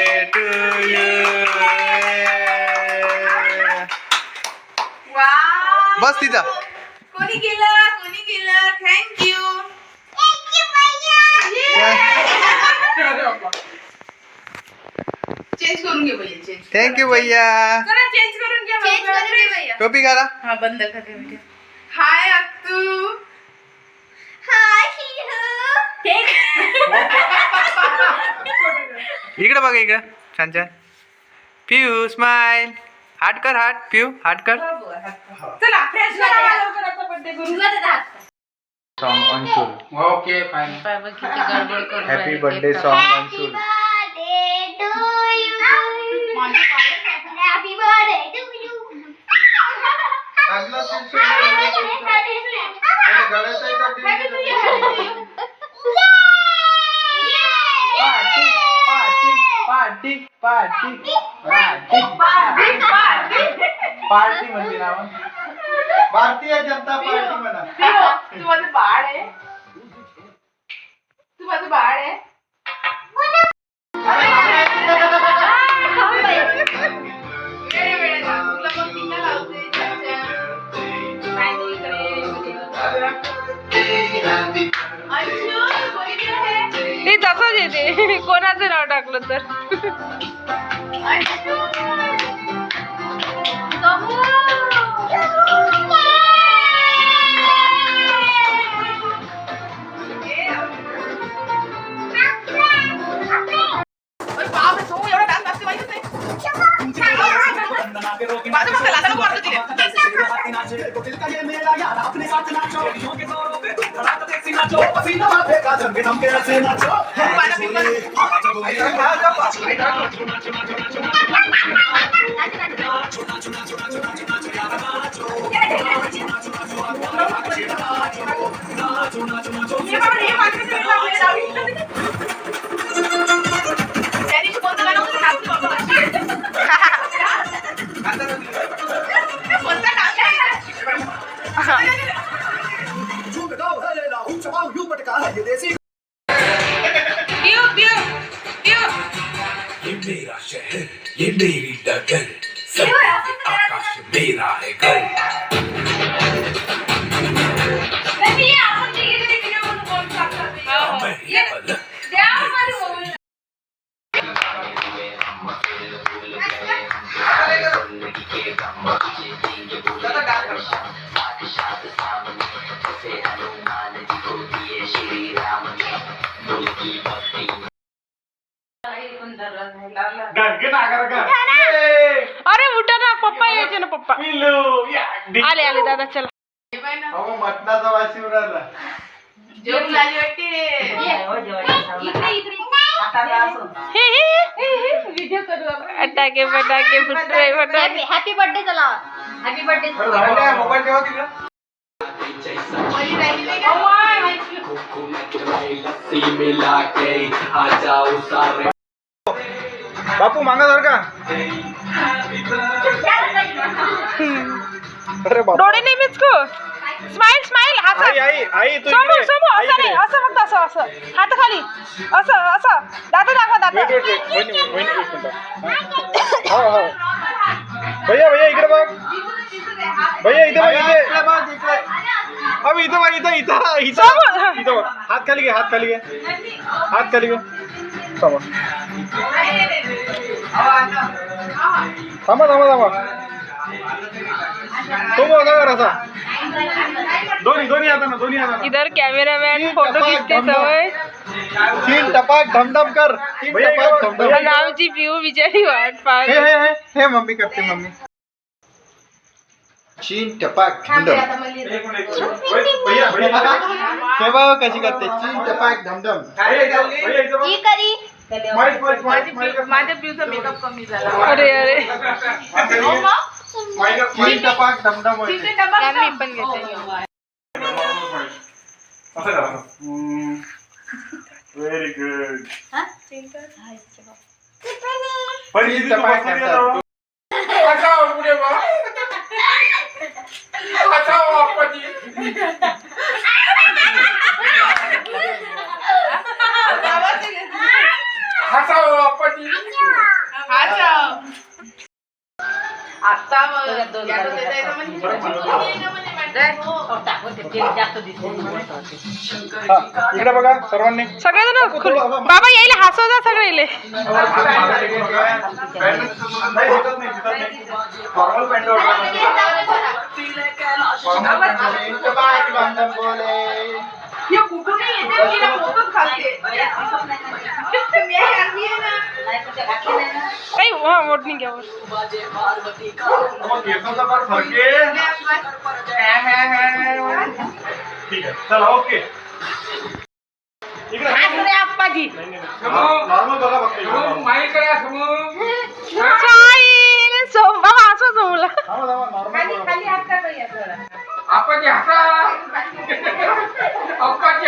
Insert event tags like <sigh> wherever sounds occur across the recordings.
Birthday to you बस तिथं. कोणी केलं कोणी केलं थँक्यू चेंज करून घे भैया चेंज थँक्यू भैया. चला चेंज करून घ्या चेंज करून घे भैया. टोपी घाला. हा बंद कर हाय अत्तू हाय इकडे बघा इकडे. छान छान. पिऊ स्माइल हाट कर हाट पिऊ हाट कर. चला fresh song Anshul okay happy birthday song Anshul party party party party party <laughs> म्हणजे ना भारतीय जनता पार्टी म्हणा. तू माझं बाळ आहे. तू माझं बाळ आहे. हे? तसंच येते <laughs> कोणाचं नाव टाकलं तर अंशू. अरे बापरे, समू एवढा डान्स असते माहितीच नाही. माझं मस्त लाथा नको वाटतं तिला. पाना पिंपल. हे बाबा, हे माझ्याकडे ये मेरा शहर ये मेरी डगर सब आकाश मेरा दादा चला. अहो मटणाचा वाशी उराला झोप लागली वाटते. हे हे व्हिडिओ करू आपण. फटाके फटाके फुटवे फटाके. हॅपी बर्थडे चला. हॅपी बर्थडे मोबाईल ठेवा तिकडं? वरी राहिली नाही का? मिला के आ जाओ सारे बापू मागा जर का? अरे बापू. डोळे नाही मिचकू. स्माइल स्माइल आई हसा आई आई तू समोर समोर असं नाही. असं फक्त असं असं. हात खाली. असं असं. दादा दाखवा दादा वेट वेट वेट वहिनी वहिनी एक मिनिट हो हो. भैया भैया इकडे बघ. भैया इथे बघ इथे. अब इथं बघ इथं इथं. इथं समोर. इथं बघ. हात खाली घे हात खाली घे. हात खाली घे. समोर थांबा थांबा थांबा. इधर कॅमेरामॅन फ़ोटो खिचते सवय. तीन टपाक धमधम कर. तीन टपाक धमधम. आणि आमची पिऊ बिचारी वाट हे हे हे हे मम्मी करते मम्मी. चीन टपाक धमधम. हे कशी करते? चीन टपाक धमधम. ही करी. माझ्या मेकअप कमी झाला. अरे अरे? टपाक धमधम होते. मी? पण घेते व्हेरी गुड पण इथे तू बसली का जवळ? हसाओ पुढे बा? हसाओ आप्पाजी हसाओ आप्पाजी अच्छा आता म्हणजे. हो. हा, इकडे बघा सर्वांनी. सगळेजण बाबा यायला हसव जा सगळे नाही फॉर्मल काही हा वोट नाही घ्यावर. ठीक आहे चला ओके आप्पाजी नॉर्मल बघा फक्त करा समोर जमला. आप्पाजी हसा आप्पाजी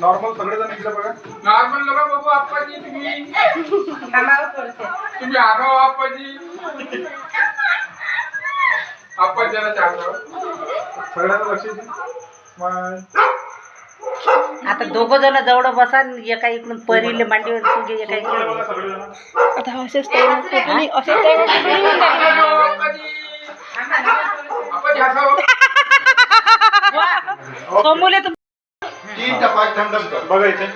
नॉर्मल सगळेजण इकडे बघा. नॉर्मल नका बघू आप्पाजी तुम्ही. तुम्ही हसाओ आप्पाजी आप्पाजीला हसाओ सगळ्यांना लक्ष. आता दोघं जण जवळ बसा एका इकडून परीले मांडीवर तुझे एका इकडे आता असेच टाइम कुठून असेच टाइम कुठून येऊन जाईल. हसाओ आप्पाजी आप्पाजी हसाओ सोमूले तुम बघा इथे.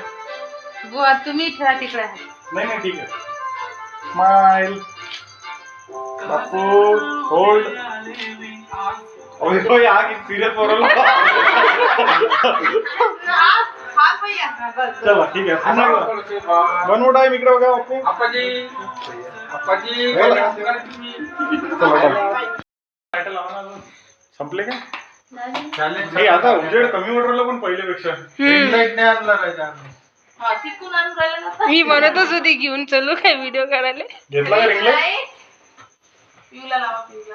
बुवा तुम्ही ठेवा तिकडे नाही नाही ठीक आहे. स्माइल बापू होल्ड ओय ओय आ की सिरियस बोललो हात बाई आता. बस. चला ठीक आहे. पुन्हा एकदा वन मोर टाइम इकडे बघा बापू. आप्पाजी. आप्पाजी. बोला. काय करता तुम्ही चला. चला. टायटल लावा ना अजून. संपले का? हे आता उजेड कमी वाटलं पण पहिल्यापेक्षा. हा, तिकडून आणून राहिलं ना. मी म्हणतच होती घेऊन चलू काय व्हिडिओ काढायला. घेतला का रिंगला पिऊला लावा पिऊला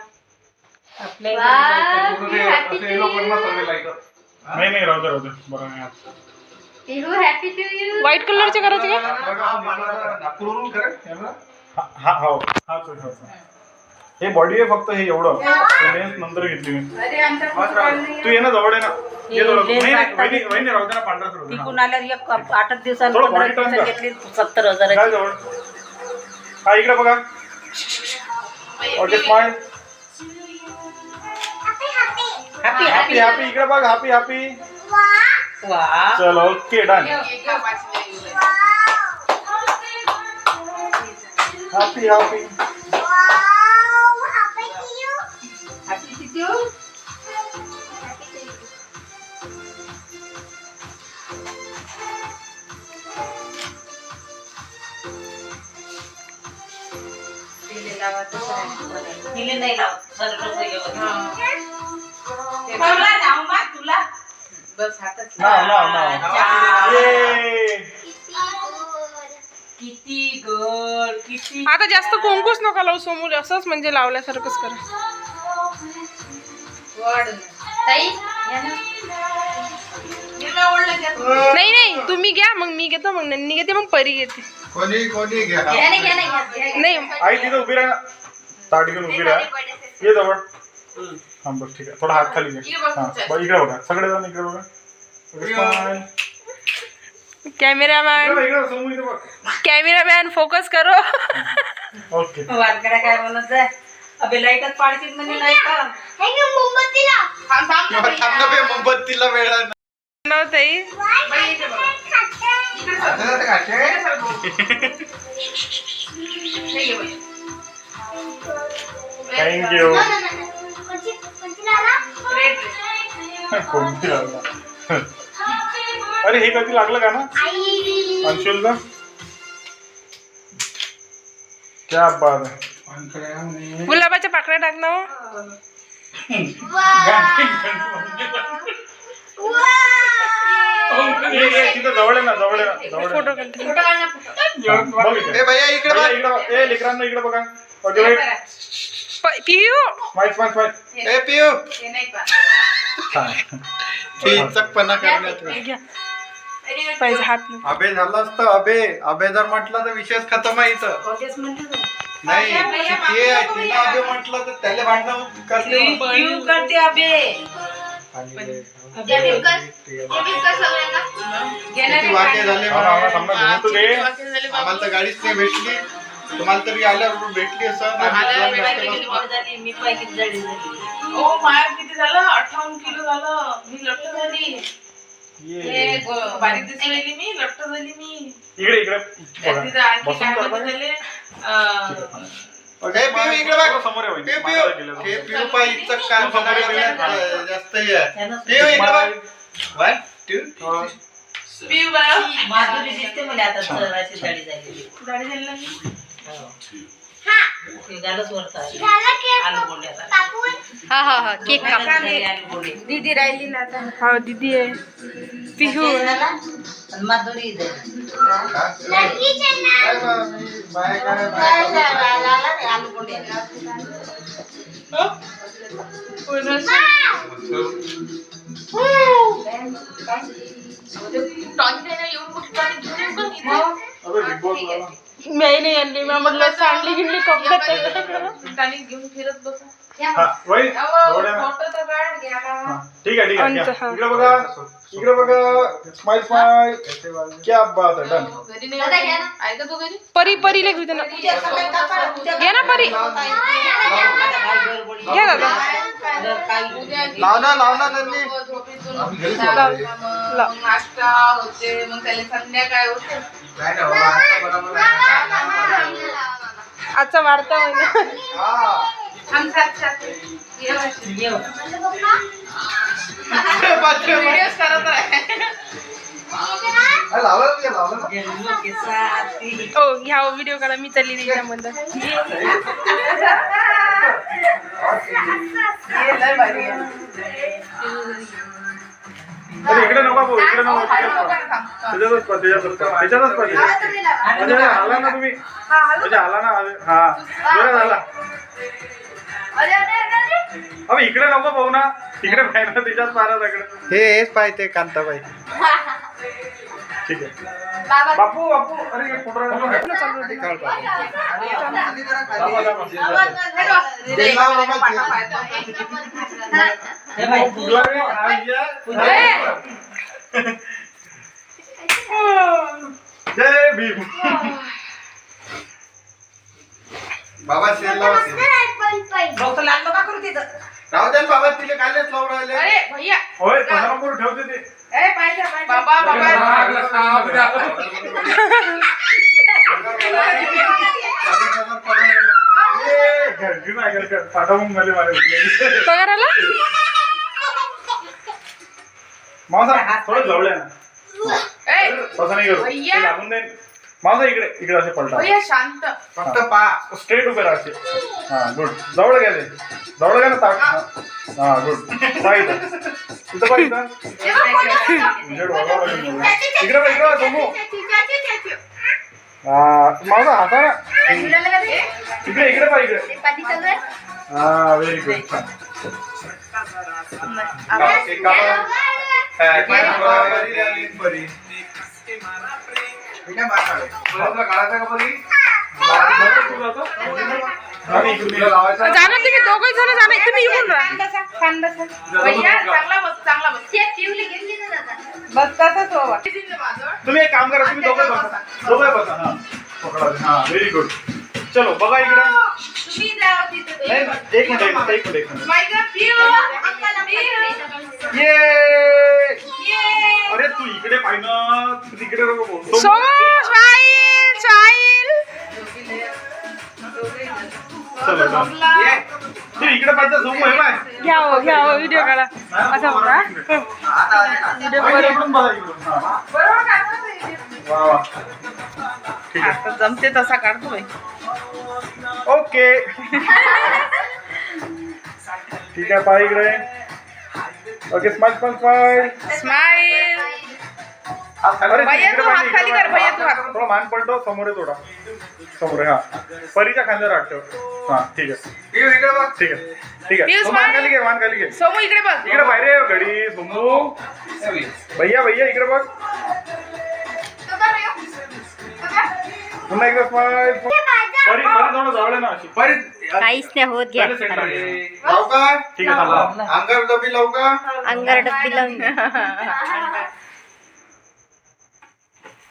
नाही नाही राहू दे राहू दे. बरं नाही आज. हॅपी टू यू व्हाईट कलरचे करायचे का? हा हा हो हा. हे बॉडी आहे फक्त हे एवढं. लेन्स नंतर घेतली मी. तू ये ना जवळ आहे ना. ये जवळ. लेन्स नाही नाही, वाटतात. वहिनी वहिनी राहू दे ना पांढरा सोडू दे ना. तिकून आल्यावर एक आठ दिवसांनी थोडं पंधरा body turn दिवसात कर. घेतली सत्तर काय हजाराची जवळ. हा इकडे बघा. Okay smile happy happy happy happy इकडे बघ हॅपी हॅपी वा. चलो ओके डन घेऊ. Happy happy Happy to you. दिले नाही लावत सरळ येऊन. बस हातच नाव नाव नाव किती गोड किती आता जास्त कुंकूच नका लावू सोमूल असंच म्हणजे लावल्यासारखंच करा नाही नाही तुम्ही घ्या मग मी घेतो मग नन्नी घेते मग परी घेते. घ्या. नाही. आई तिथं उभी राहा. ताट घेऊन उभी राहा. ये जवळ. हा बस ठीक आहे. थोडा हात खाली घे. इकडे बघ हा तुमच्या. बरं, इकडे बघा. सगळे जण इकडे बघा. कॅमेरामॅन कॅमेरामॅन फोकस करो. <laughs> ओके काय म्हणत अबे लाईटच पाडशील म्हणजे नाही का हे घे मोमबत्तीला. थांब, थांब ना भैया. ताई बाई, इकडे बघ. इकडे सर. इकडे सर बोल. हे घे बाई. Red dress. कोणती लागला अरे हे कधी लागलं का ना आई. अंशुलचा क्या बात आहे गुलाबाच्या पाकळ्या टाक ना हो. ये, ये, तिथं जवळ आहे ना जवळ फोटो. भैया, इकडे बघ. ए लेकरांना इकडे बघा. पियू. करण्यात पाहिजे हात. अबे झालं असतं अबे अबे जर म्हटलं तर विषयच खतम आहे इथं. नाही ते तिला अबे म्हटलं तर त्याला भांडणं करते. मग. करते अबे आणि ये ये झाले आम्हाला तर गाडीच नाही भेटली. तुम्हाला तरी आल्यावर भेटली असं. मी झाली? ओ माया किती झालं? अठ्ठावन्न किलो झालं. मी लट्ट झाली हे ग- बारीक दिसलेली मी लट्ट झाली मी इकडे इकडे तिथं आणखी काय म्हणते झाले अं, हे पिऊ इकडे बघ. समोर आहे वहिनी. पिऊ, पिऊ. मागायला गेलेलो. हे पिऊ पाय इतकं काय समोर आहे, बनायला जास्त हे आहे. पिऊ इकडे बघ. One, two, हा. पिऊ बाळा. माधुरी दिसते मला आता सर अशी जाडी झालेली दाढी झाली ना मी. ते हा हा हा केक. दीदी राहिली ना हा दीदी आहे पिहू ते नाही नाही आणली मी म्हटलं सांडली गिंडली कपड्यात टॉनी घेऊन फिरत बसा. हा, ना. घ्या. हा, ठीक आहे ठीक आहे अंत. हा. इकडे बघा इकडे बघा स्माइल स्माइल क्या बात आहे डन. घरी नाही दादा घ्या ना. आहे का तू घरी. परी परीला घेऊ दे ना. घे ना परी. घ्या दादा. लाव ना लाव ना त्यांनी. नाश्ता होते मग त्याला संध्याकाळ होते. हो. आजचा वाढता महिना. हा. हा. हो घ्या व्हिडिओ काढा मी चालली अरे इकडे नको भाऊ, इकडे नको. त्याच्यातच पहा, त्याच्यातच पहा. म्हणजे आला ना तुम्ही. म्हणजे आला ना हा. बरं झाला. अरे अरे अरे अरे. अबे इकडे नको भाऊ ना. तिकडे पाहिजे ना त्याच्यात पारा सगळं हे हेच पाहिजे कांताबाई. ठीक आहे. बाबा. बापू बापू. अरे. जय भीम. बाबा सेल डोकं लागलं का करू तिथं. राहू द्या ना बाबा तिला कालच लावून राहिले. अरे भैया. होय तसा नको ठेवते ते? ए पाहिजे बाबा बाबा. ए, नाही. पाठवून मला. पगार आला थोडं जवळ आहे ना. ए तसं नाही करू. भैया. लागून जाईल मावसा इकडे इकडे असे पलटा. भैया शांत. फक्त पा स्ट्रेट उभे राहते. हा गुड जवळ गेले जवळ गेलं ताक हा. गुड पाहिजे इथं. पाहिजे. इकडे बघ, इकडे बघ. हा माझा हाता ना. इकडे इकडे पाहिजे इकडे. हा व्हेरी गुड छान. जाणार तुम्ही दोघं जण जाणार. तुम्ही येऊन राहा भैया चांगला बस चांगला बस. ते पिवली घेतली ना दादा. बसतातच हो माझं तुम्ही एक काम करा तुम्ही दोघे बसा. दोघे बसा. हा. पकडा. हा व्हेरी गुड चलो बघा इकडे. तुम्ही जावा तिथे नाही नाही, एक मिनिट एक मिनिट एक मिनिट एक मिनिट. ये अरे तू इकडे पाहिजे ना तू तिकडे नको. बोलतो सोमू स्माईल स्माईल चलो चल. ये. तू इकडे पाहिजे झोप आहे बाय घ्या हो घ्या हो व्हिडिओ काढा. असा बघा? व्हिडिओ बघा, इकडून बघा इकडून. हा. बरोबर काढतो वा वा. ठीक आहे. आता जमते तसा काढतो बाई. ओके. ठीक आहे पाय इकडे. ओके स्माइल स्माइल स्माइल तू भैया, इकडे तू हात खाली कर, भैया, तू. हात. थोडा मान पलटो समोर आहे थोडा. समोर आहे हा. परीच्या खांद्यावर हात ठेव. हा ठीक आहे. पिऊ, इकडे बघ. ठीक आहे. ठीक आहे. पियुष तो मान मान. खाली घे मान खाली घे. समू इकडे बघ. इकडे बाहेर ये घडी सोमू. भैया भैया इकडे बघ. पुन्हा एकदा स्माईल परी परी थोडं जवळ आहे ना अशी काहीच नाही होत घ्या पहिले center आहे. लावू का ठीक आहे थांबा अंगार डबी लावू का अंगार डब्बी लावून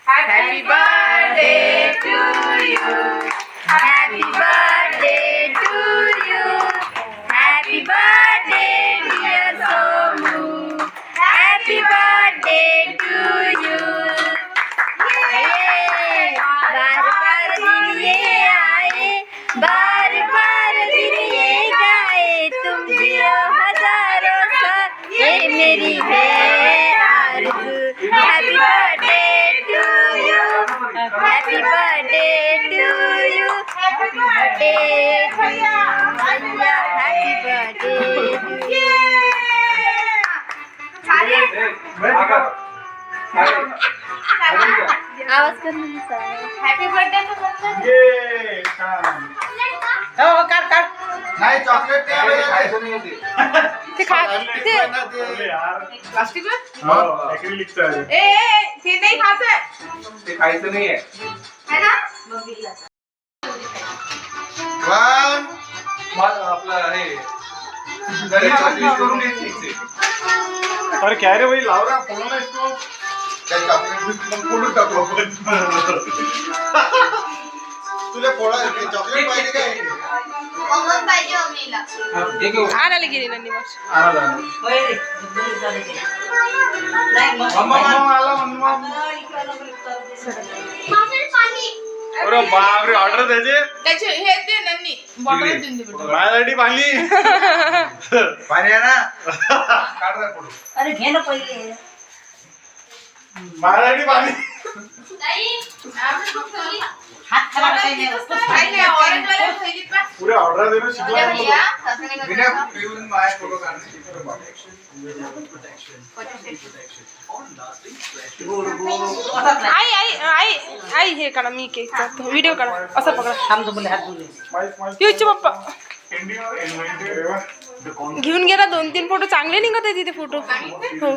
happy birthday to you happy birthday to you happy birthday dear Somu happy birthday to you बार बार दिन ये आए बार बार दिन ये गाए तुम जियो हजारों साल ये मेरी है आरज़ू happy birthday to you happy birthday to you happy birthday to you happy birthday to you आवाज कर हॅपी बर्थडे ये छान. हो हो काढ काढ नाही चॉकलेट नाही भैया, खायचं नाही ते. ते खा Chocolate ते पण <laughs> ना ते. अरे यार प्लास्टिक में हो, acrylic चं आहे. ए ए, ते नाही खायचं ते खायचं नाहीये One. घरी chocolate करून घ्यायची. अरे काय रे भाई लाव रा फोन आहेस chocolate मग फोडून टाकू आपण. तुला फोडा चॉकलेट पाहिजे काय? पाहिजे मम्मीला आणायला गेली पाणी. अरे बापरे ऑर्डर द्यायचे? त्याचे हे ते नंदी. बॉटल देऊन दे बेटा. माझ्यासाठी पाणी. <laughs> पाणी आहे ना? काढ रे फोडून. अरे घे ना पहिले. हात नाही. पुरे ऑर्डर देणं शिकला पिऊन फोटो. असंच नाही. आई आई आई आई हे काढा मी केक व्हिडिओ काढा. असं पकडा. थांब तुम्हाला हात बोलले पिऊचे पप्पा. घेऊन गेला दोन तीन फोटो चांगले निघत आहे तिथे फोटो हो.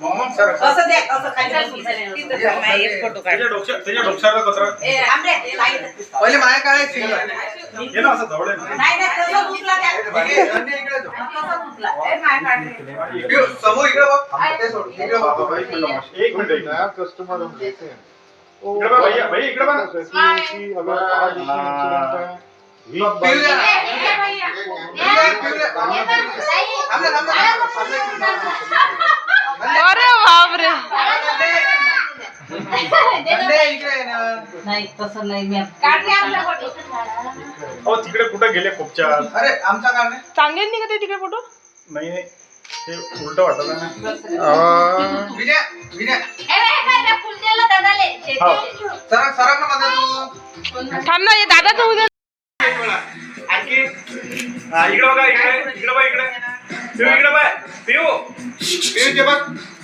दरवाजा मोहम्मद सर असं द्या, असं खाली बसून चालेल. नाही, एक फोटो काढ. त्याच्या डोक्या त्याच्या डोक्याला कचरा ए, आंबे, नाही, पहिले माझ्या काढायची ये ना असं जवळ आहे ना. नाही, तसं उचला त्या. इकडे इकडे जाऊ. तसंच उचला. ए, माय काढले. पिऊ, समोर इकडे बघ ते सोड इकडे बघ बाबा, एक मिनिट. इकडे बघ भैया भैया इकडे बघ ना. ना, ना, ना. अरे बापरे. नाही तसं नाही मी. अहो तिकडे कुठं गेले खूपच्यात अरे आमचा नाही. चांगले निघत आहे तिकडे फोटो? नाही नाही. ते उलट वाटत ना. विनय विनय. दादाले? हो. सरक सरक ना मध्ये तू थांब ना हे दादाचं उद्या आणखी हा, इकडे बघा इकडे. इकडे बघ इकडे. पिऊ इकडे बघ पिऊ पिऊचे बघ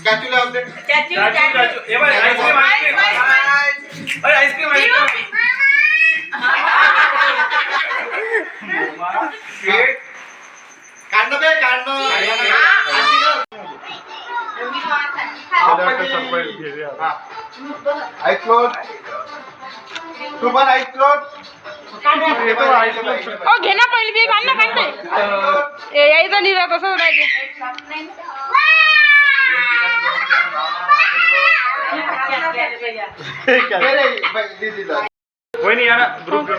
कॅचू लावते चाचू, चाचू. हे बघ आईस्क्रीम आईस्क्रीम. अरे आईस्क्रीम आईस्क्रीम. काढणं बे काढणं. ऐकलो तू पण ऐकलो ओ घे ना पहिली बी काढ ना काढ यायचं लिहिलं तसंच राहायचं वहिनी या ना ग्रुप.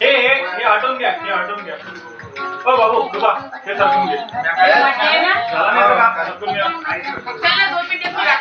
हे हे हटवून घ्या हे घ्या. ओ बाबू हे सरकून घे. झाला नाही